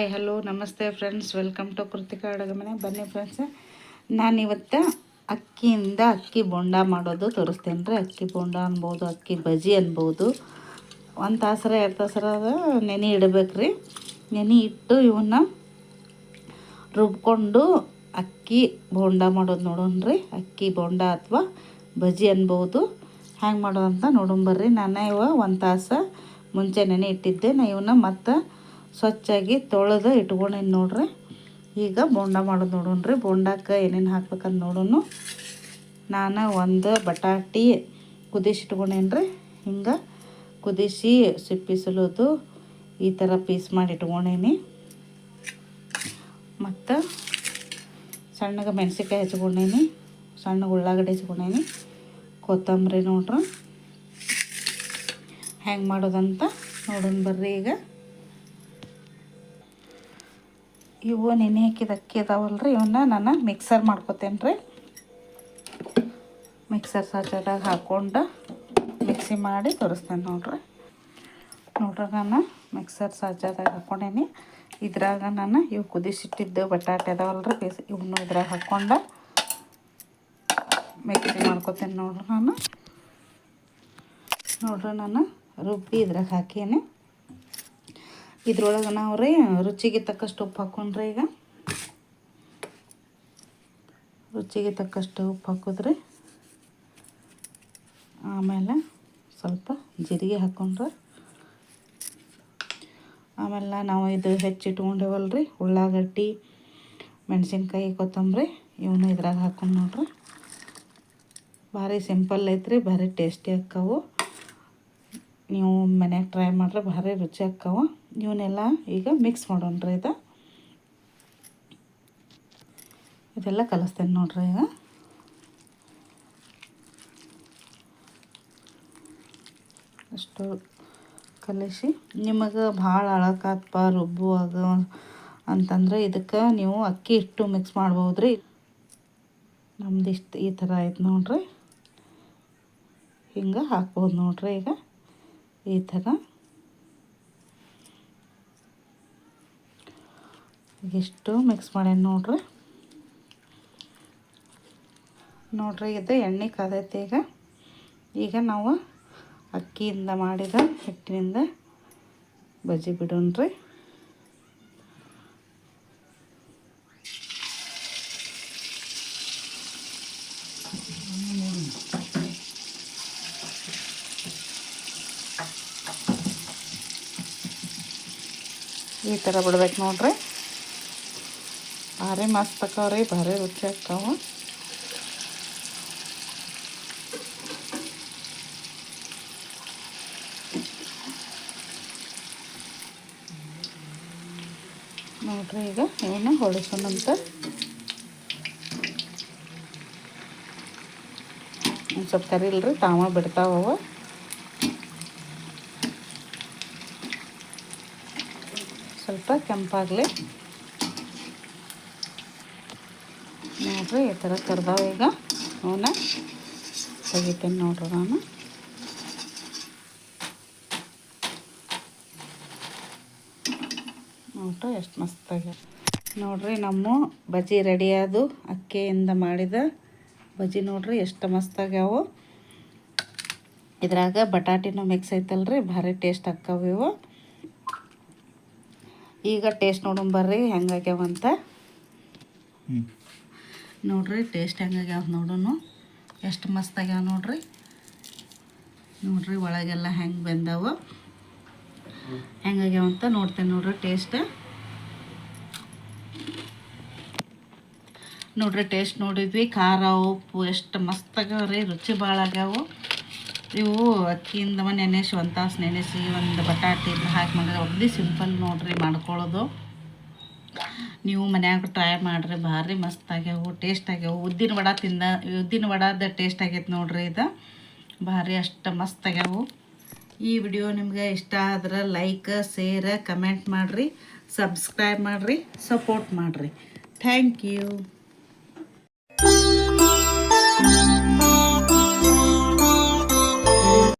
Hi hello ನಮಸ್ತೆ friends welcome to Krithika ಅಡುಗೆ ಮನೆ ಬನ್ನಿ ಫ್ರೆಂಡ್ಸ್ ನಾನಿವತ್ತು ಅಕ್ಕಿಯಿಂದ ಅಕ್ಕಿ ಬೋಂಡ ಮಾಡೋದು ತೋರಿಸ್ತೇನೆ ರೀ. ಅಕ್ಕಿ ಬೋಂಡ ಅನ್ಬೋದು, ಅಕ್ಕಿ ಬಜಿ ಅನ್ಬೋದು. ಒಂದು ತಾಸರ ಎರಡು ತಾಸರ ನೆನೆ ಇಡಬೇಕು ರೀ. ನೆನೆ ಇಟ್ಟು ಇವನ್ನ ರುಬ್ಕೊಂಡು ಅಕ್ಕಿ ಬೋಂಡ ಮಾಡೋದು ನೋಡೋಣ ರೀ. ಅಕ್ಕಿ ಬೋಂಡ ಅಥವಾ ಬಜಿ ಅನ್ಬೋದು. ಹ್ಯಾಂಗೆ ಮಾಡೋದಂತ ನೋಡೋಣ ನಾನು ಇವ ಒಂದು ತಾಸು ಮುಂಚೆ ನೆನೆ ಇಟ್ಟಿದ್ದೆ. ನಾ ಇವನ್ನ ಮತ್ತು ಸ್ವಚ್ಛಾಗಿ ತೊಳೆದು ಇಟ್ಕೊಂಡೇನು ನೋಡ್ರಿ. ಈಗ ಬೋಂಡ ಮಾಡೋದು ನೋಡೋಣ ರೀ ಬೋಂಡಕ್ಕೆ ಏನೇನು ಹಾಕ್ಬೇಕಂತ ನೋಡೋಣ ನಾನು ಒಂದು ಬಟಾಟಿ ಕುದಿಸಿ ಇಟ್ಕೊಂಡೇನಿ ರೀ ಹಿಂಗೆ ಕುದಿಸಿ ಸಿಪ್ಪಿ ಸುಲಿದು ಈ ಥರ ಪೀಸ್ ಮಾಡಿ ಇಟ್ಕೊಂಡೇನಿ. ಮತ್ತು ಸಣ್ಣಗೆ ಮೆಣಸಿನ್ಕಾಯಿ ಹಚ್ಕೊಂಡೇನಿ. ಸಣ್ಣ ಉಳ್ಳಾಗಡ್ಡೆ ಹಚ್ಕೊಂಡೇನಿ. ಕೊತ್ತಂಬರಿ ನೋಡ್ರಿ. ಹೆಂಗೆ ಮಾಡೋದಂತ ನೋಡೋಣ ಬರ್ರಿ ಈಗ. ಇವು ನೆನೆ ಹಾಕಿದ ಅಕ್ಕಿ ಇವನ್ನ ನಾನು ಮಿಕ್ಸರ್ ಮಾಡ್ಕೊತೇನೆ ರೀ ಮಿಕ್ಸರ್ ಸಾಚದಾಗ ಹಾಕ್ಕೊಂಡು ಮಿಕ್ಸಿ ಮಾಡಿ ತೋರಿಸ್ತೇನೆ ನೋಡ್ರಿ. ನೋಡ್ರಿ ನಾನು ಮಿಕ್ಸರ್ ಸಾಚದಾಗ ಹಾಕ್ಕೊಂಡೇನಿ ಇದ್ರಾಗ ನಾನು ಇವು ಕುದಿಸಿಟ್ಟಿದ್ದು ಬಟಾಟೆ ಅದಾವಲ್ಲ ರೀ ಪೀಸ್ ಇವನು ಇದ್ರಾಗ ಹಾಕ್ಕೊಂಡು ಮಿಕ್ಸಿ ಮಾಡ್ಕೊತೇನೆ ನೋಡ್ರಿ ನಾನು. ನೋಡ್ರಿ ನಾನು ರುಬ್ಬಿ ಇದ್ರಾಗ ಹಾಕೀನಿ. ಇದ್ರೊಳಗೆ ನಾವು ರೀ ರುಚಿಗೆ ತಕ್ಕಷ್ಟು ಉಪ್ಪು ಹಾಕೊಂಡ್ರಿ ಈಗ. ರುಚಿಗೆ ತಕ್ಕಷ್ಟು ಉಪ್ಪು ಹಾಕಿದ್ರಿ ಆಮೇಲೆ ಸ್ವಲ್ಪ ಜೀರಿಗೆ ಹಾಕೊಂಡ್ರೆ. ಆಮೇಲೆ ನಾವು ಇದು ಹೆಚ್ಚಿಟ್ಕೊಂಡೇವಲ್ಲ ರೀ ಉಳ್ಳಾಗಡ್ಡಿ, ಮೆಣಸಿನ್ಕಾಯಿ, ಕೊತ್ತಂಬರಿ ಇವನ್ನ ಇದ್ರಾಗ ಹಾಕೊಂಡು ನೋಡ್ರಿ. ಭಾರಿ ಸಿಂಪಲ್ ಐತ್ರಿ, ಭಾರಿ ಟೇಸ್ಟಿ ಆಕ್ಕವು ನೀವು ಮನ್ಯಾಗ ಟ್ರೈ ಮಾಡ್ರೆ ಭಾರಿ ರುಚಿ ಆಕ್ಕವ ಇವನ್ನೆಲ್ಲ ಈಗ ಮಿಕ್ಸ್ ಮಾಡೋಣ್ರಿ ಇದು. ಇದೆಲ್ಲ ಕಲಿಸ್ತೇನೆ ನೋಡ್ರಿ ಈಗ. ಅಷ್ಟು ಕಲಿಸಿ. ನಿಮಗೆ ಭಾಳ ಅಳಕಾತ್ಪ ರುಬ್ಬುವಾಗ ಅಂತಂದ್ರೆ ಇದಕ್ಕೆ ನೀವು ಅಕ್ಕಿ ಇಟ್ಟು ಮಿಕ್ಸ್ ಮಾಡ್ಬೋದು ರೀ ನಮ್ದು ಇಷ್ಟು ಈ ಥರ ಆಯ್ತು ನೋಡ್ರಿ. ಹಿಂಗೆ ಹಾಕ್ಬೋದು ನೋಡ್ರಿ ಈಗ. ಈ ಥರ. ಎಷ್ಟು ಮಿಕ್ಸ್ ಮಾಡ್ಯಾನ ನೋಡ್ರಿ. ನೋಡ್ರಿ, ಇದು ಎಣ್ಣೆ ಕಾದೈತೆ ಈಗ. ಈಗ ನಾವು ಅಕ್ಕಿಯಿಂದ ಮಾಡಿದ ಹಿಟ್ಟಿನಿಂದ ಬಜ್ಜಿ ಬಿಡೋಣ್ರಿ. ಈ ಥರ ಬಿಡ್ಬೇಕು ನೋಡ್ರಿ. ಭಾರಿ ಮಸ್ತ್ ಅಕ್ಕವ್ರಿ ಭಾರಿ ರುಚಿ ಆಗ್ತಾವ. ನೋಡ್ರಿ ಈಗ ಏನು ಹೊಳಿಸೋಣಂತ ಒಂದು ಸ್ವಲ್ಪ ಕರಿಲ್ರಿ ತಾವ ಬಿಡ್ತಾವ ಸ್ವಲ್ಪ ಕೆಂಪಾಗಲಿ. ನೋಡ್ರಿ ಈ ಥರ ಕರ್ದಾವ ಈಗ. ಅವನ್ನ ತೆಗಿತೇನೆ ನೋಡ್ರಿ ನಾನು. ನೋಡ್ರಿ ಎಷ್ಟು ಮಸ್ತಾಗಿ ನೋಡ್ರಿ ನಮ್ಮ ಬಜಿ ರೆಡಿಯಾದು ಅಕ್ಕಿಯಿಂದ ಮಾಡಿದ ಬಜಿ ನೋಡ್ರಿ ಎಷ್ಟು ಮಸ್ತಾಗ್ಯಾವು. ಇದ್ರಾಗ ಬಟಾಟಿನೂ ಮಿಕ್ಸ್ ಐತಲ್ರಿ, ಭಾರಿ ಟೇಸ್ಟ್ ಇವು. ಈಗ ಟೇಸ್ಟ್ ನೋಡೋಣ ಬರ್ರಿ ಹೆಂಗಾಗ್ಯಾವಂತ ನೋಡ್ರಿ ಟೇಸ್ಟ್ ಹೆಂಗಾಗ್ಯಾವ ನೋಡೋಣ ಎಷ್ಟು ಮಸ್ತ್ ಆಗ್ಯಾವ ನೋಡ್ರಿ. ನೋಡ್ರಿ ಒಳಗೆಲ್ಲ ಹೆಂಗೆ ಬೆಂದಾವ. ಹೆಂಗಾಗ್ಯಾವ ಅಂತ ನೋಡ್ತೇನೆ ನೋಡ್ರಿ ಟೇಸ್ಟ್ ನೋಡ್ರಿ ಟೇಸ್ಟ್ ನೋಡಿದ್ವಿ. ಖಾರ ಉಪ್ಪು ಎಷ್ಟು ಮಸ್ತ್ ಆಗ್ಯಾವ ರೀ ರುಚಿ ಭಾಳ ಆಗ್ಯಾವು. ಇವು ಅಕ್ಕಿಯಿಂದ ನೆನೆಸಿ ಒಂದು ತಾಸು ನೆನೆಸಿ ಒಂದು ಬಟಾಟೆ ಹಾಕಿ ಮಾಡಿದ್ರೆ ಒಗ್ದು ಸಿಂಪಲ್ ನೋಡ್ರಿ ಮಾಡ್ಕೊಳ್ಳೋದು. ನೀವು ಮನ್ಯಾಗ ಟ್ರೈ ಮಾಡಿರಿ ಭಾರಿ ಮಸ್ತ್ ಆಗ್ಯಾವು ಟೇಸ್ಟ್ ಆಗ್ಯಾವು. ಉದ್ದಿನ ವಡ ತಿಂದ, ಉದ್ದಿನ ವಡದ ಟೇಸ್ಟ್ ಆಗೈತೆ ನೋಡ್ರಿ ಇದು. ಭಾರಿ ಅಷ್ಟು ಮಸ್ತ್ ಆಗ್ಯಾವು. ಈ ವಿಡಿಯೋ ನಿಮ್ಗೆ ಇಷ್ಟ ಆದ್ರೆ ಲೈಕ್ ಶೇರ್ ಕಮೆಂಟ್ ಮಾಡಿರಿ ಸಬ್ಸ್ಕ್ರೈಬ್ ಮಾಡಿರಿ ಸಪೋರ್ಟ್ ಮಾಡಿರಿ. Thank you